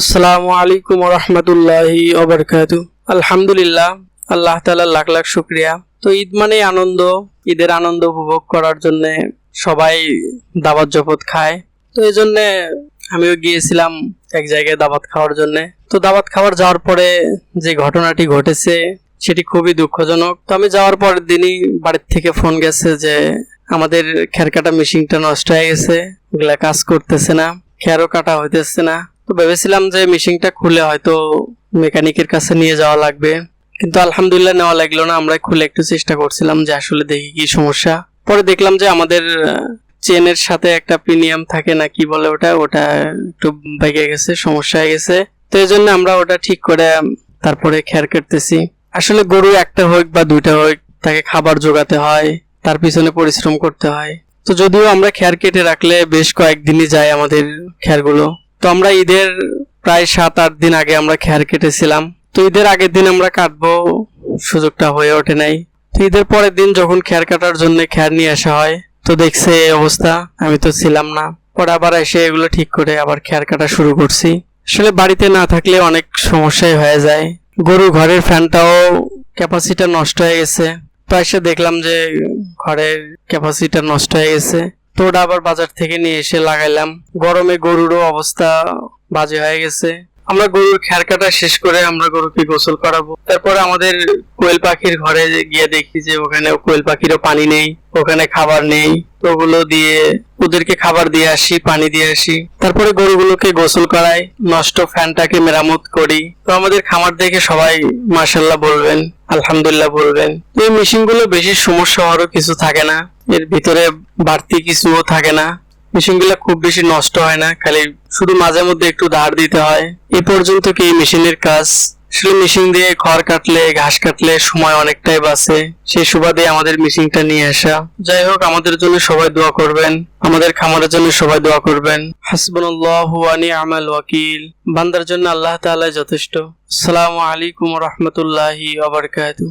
আসসালামু আলাইকুম রহমতুল্লাহি ওবরকাতু আলহামদুলিল্লাহ, আল্লাহ তাআলার লাখ লাখ শুক্রিয়া। তো ঈদ মানে আনন্দ, ঈদের আনন্দ উপভোগ করার জন্য সবাই দাওয়াত জপত খায়। তো এই জন্য আমিও গিয়েছিলাম এক জায়গায় দাওয়াত খাওয়ার জন্য। তো দাওয়াত খাওয়ার যাওয়ার পরে যে ঘটনাটি ঘটেছে, সেটি খুবই দুঃখজনক। তো আমি যাওয়ার পরের দিনই বাড়ির থেকে ফোন গেছে যে আমাদের খের কাটা মেশিনটা নষ্ট হয়ে গেছে, ওগুলা কাজ করতেছে না, খেরও কাটা হইতেছে না। তো ভেবেছিলাম যে মেশিনটা খুলে হয়তো মেকানিকের কাছে নিয়ে যাওয়া লাগবে। কিন্তু আলহামদুলিল্লাহ নেওয়া লাগল না। আমরা খুলে একটু চেষ্টা করছিলাম যে আসলে দেখি কি সমস্যা। পরে দেখলাম যে আমাদের চেনের সাথে একটা প্রিমিয়াম থাকে না কি বলে ওটা? ওটা একটু বেগে গেছে, সমস্যা হয়ে গেছে। তো এই জন্য আমরা ওটা ঠিক করে তারপরে খেয়ার কাটতেছি আসলে গরু একটা হোক বা দুইটা হোক, তাকে খাবার জোগাতে হয়, তার পিছনে পরিশ্রম করতে হয়। তো যদিও আমরা খেয়ার কেটে রাখলে বেশ কয়েকদিনই যায় আমাদের খেয়ারগুলো তো আমরা ঈদের প্রায় সাত, আট দিন আগে আমরা খেয়ার কেটেছিলাম। তো ঈদের আগের দিন আমরা কাটবো, সুযোগটা হয়ে ওঠে নাই। তো ঈদের পরের দিন যখন খেয়ার কাটার জন্য খেয়ার নিয়ে আসা হয়, তো দেখছে এই অবস্থা, আমি তো ছিলাম না। পরে আবার এসে এগুলো ঠিক করে আবার খেয়ার কাটা শুরু করছি। আসলে বাড়িতে না থাকলে অনেক সমস্যাই হয়ে যায়। গরু ঘরের ফ্যানটাও ক্যাপাসিটা নষ্ট হয়ে গেছে। তো এসে দেখলাম যে ঘরের ক্যাপাসিটা নষ্ট হয়ে গেছে। তো ওটা আবার বাজার থেকে নিয়ে এসে লাগাইলাম। গরমে গরুরও অবস্থা বাজে হয়ে গেছে। আমরা গরুর খ্যার কাটা শেষ করে আমরা গরুকে গোসল করাবো। তারপরে আমাদের কোয়েল পাখির ঘরে গিয়ে দেখি যে ওখানে কোয়েল পাখিরও পানি নেই, ওখানে খাবার নেই। ওগুলো দিয়ে ওদেরকে খাবার দিয়ে আসি, পানি দিয়ে আসি। তারপরে গরুগুলোকে গোসল করাই, নষ্ট ফ্যানটাকে মেরামত করি। তো আমাদের খামার দেখে সবাই মার্শাল্লাহ বলবেন, আলহামদুলিল্লাহ বলবেন। এই মেশিনগুলো বেশি সমস্যা হওয়ারও কিছু থাকে না। এর ভিতরে বাড়তি কিছুও থাকে না। মেশিনগুলো খুব বেশি নষ্ট হয় না, খালি শুধু মাঝে মধ্যে একটু ধার দিতে হয়। এ পর্যন্ত কি মেশিনের কাজ? আসলে মেশিন দিয়ে খড় কাটলে, ঘাস কাটলে সময় অনেকটাই বাঁচে। সেই সুবাদে আমাদের মেশিনটা নিয়ে আসা। যাই হোক, আমাদের জন্য সবাই দোয়া করবেন। আমাদের খামারের জন্য সবাই দোয়া করবেন। হাসবুল্লাহ ওয়ানি আমাল ওয়াকিল। বান্দার জন্য আল্লাহ তাআলা যথেষ্ট। আসসালামু আলাইকুম রহমতুল্লাহি আবরকাতু